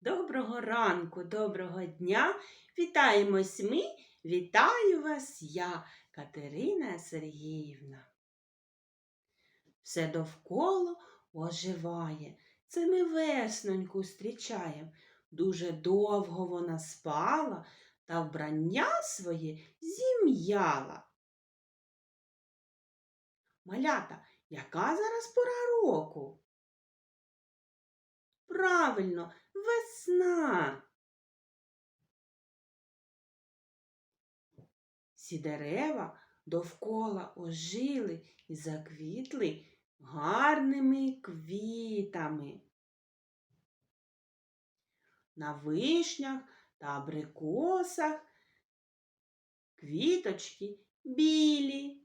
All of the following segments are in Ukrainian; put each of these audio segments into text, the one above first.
Доброго ранку, доброго дня. Вітаємось ми. Вітаю вас я, Катерина Сергіївна. Все довкола оживає. Це ми весноньку зустрічаємо. Дуже довго вона спала та вбрання своє зім'яла. Малята, яка зараз пора року? Правильно, весна. Всі дерева довкола ожили і заквітли гарними квітами. На вишнях та абрикосах квіточки білі,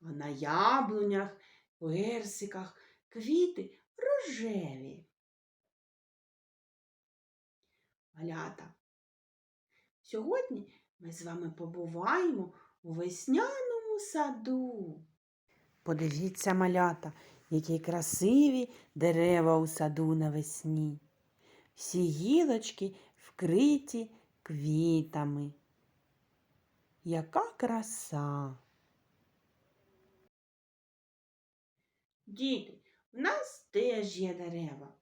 а на яблунях, персиках квіти рожеві. Малята. Сьогодні ми з вами побуваємо у весняному саду. Подивіться, малята, які красиві дерева у саду навесні. Всі гілочки вкриті квітами. Яка краса! Діти, в нас теж є дерева,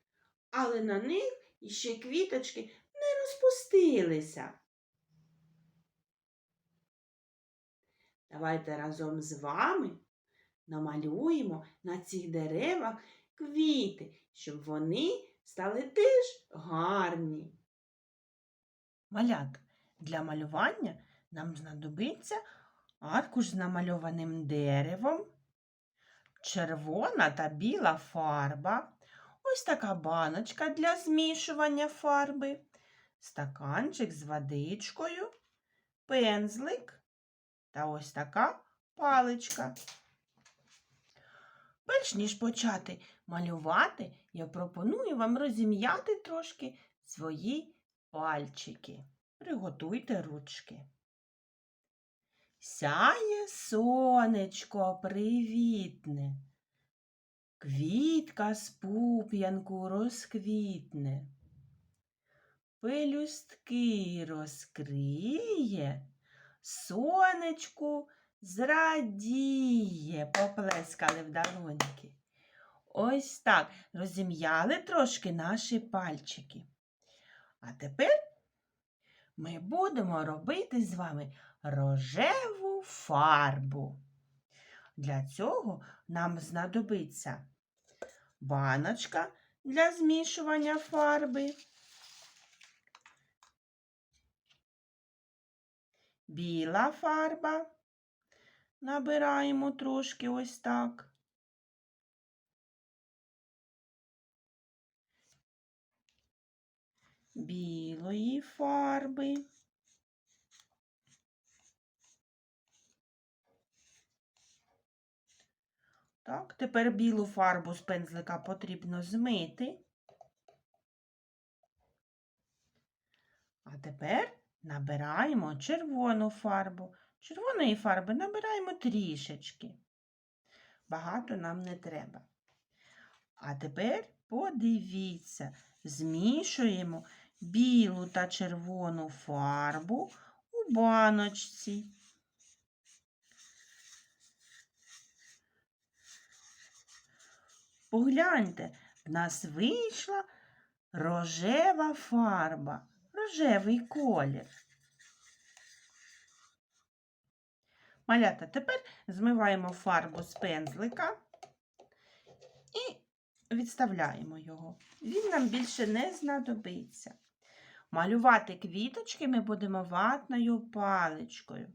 але на них іще квіточки не розпустилися. Давайте разом з вами намалюємо на цих деревах квіти, щоб вони стали теж гарні. Малят, для малювання нам знадобиться аркуш з намальованим деревом, червона та біла фарба, ось така баночка для змішування фарби, стаканчик з водичкою, пензлик та ось така паличка. Перш ніж почати малювати, я пропоную вам розім'яти трошки свої пальчики. Приготуйте ручки. Сяє сонечко привітне, квітка з пуп'янку розквітне, пелюстки розкриє, сонечку зрадіє, поплескали в долоньки. Ось так розім'яли трошки наші пальчики. А тепер ми будемо робити з вами рожеву фарбу. Для цього нам знадобиться баночка для змішування фарби, біла фарба. Набираємо трошки ось так. Білої фарби. Так, тепер білу фарбу з пензлика потрібно змити. А тепер набираємо червону фарбу. Червоної фарби набираємо трішечки. Багато нам не треба. А тепер подивіться, змішуємо білу та червону фарбу у баночці. Погляньте, в нас вийшла рожева фарба, рожевий колір. Малята, тепер змиваємо фарбу з пензлика і відставляємо його. Він нам більше не знадобиться. Малювати квіточки ми будемо ватною паличкою.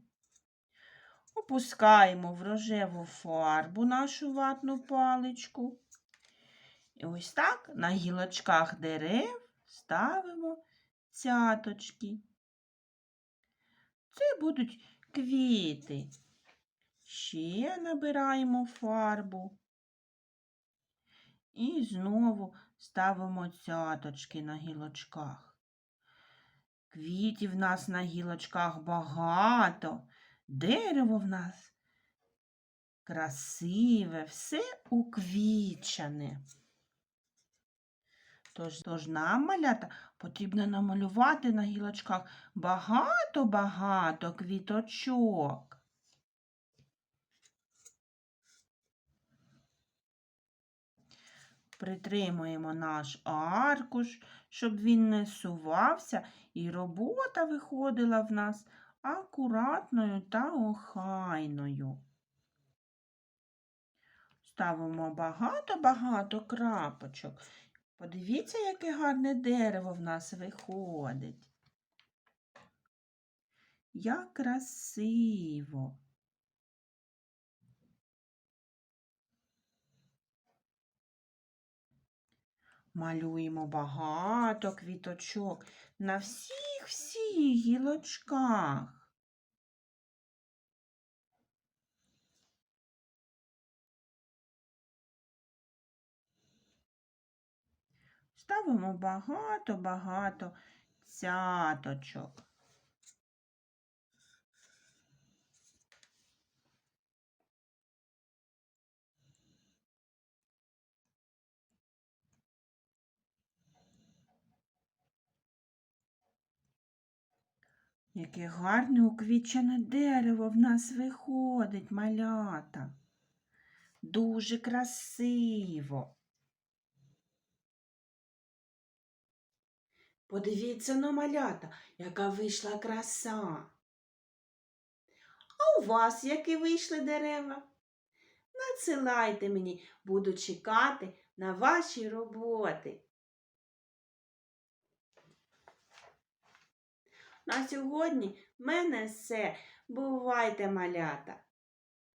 Опускаємо в рожеву фарбу нашу ватну паличку. І ось так на гілочках дерев ставимо цяточки. Це будуть квіти. Ще набираємо фарбу. І знову ставимо цяточки на гілочках. Квітів в нас на гілочках багато. Дерево в нас красиве, все уквічане. Тож, тож нам, малята, потрібно намалювати на гілочках багато-багато квіточок. Притримуємо наш аркуш, щоб він не сувався, і робота виходила в нас акуратною та охайною. Ставимо багато-багато крапочок. Подивіться, яке гарне дерево в нас виходить. Як красиво. Малюємо багато квіточок на всіх всіх гілочках. Ставимо багато-багато цяточок. Яке гарне уквічене дерево в нас виходить, малята. Дуже красиво. Подивіться на малята, яка вийшла краса. А у вас які вийшли дерева? Надсилайте мені, буду чекати на ваші роботи. На сьогодні в мене все. Бувайте, малята!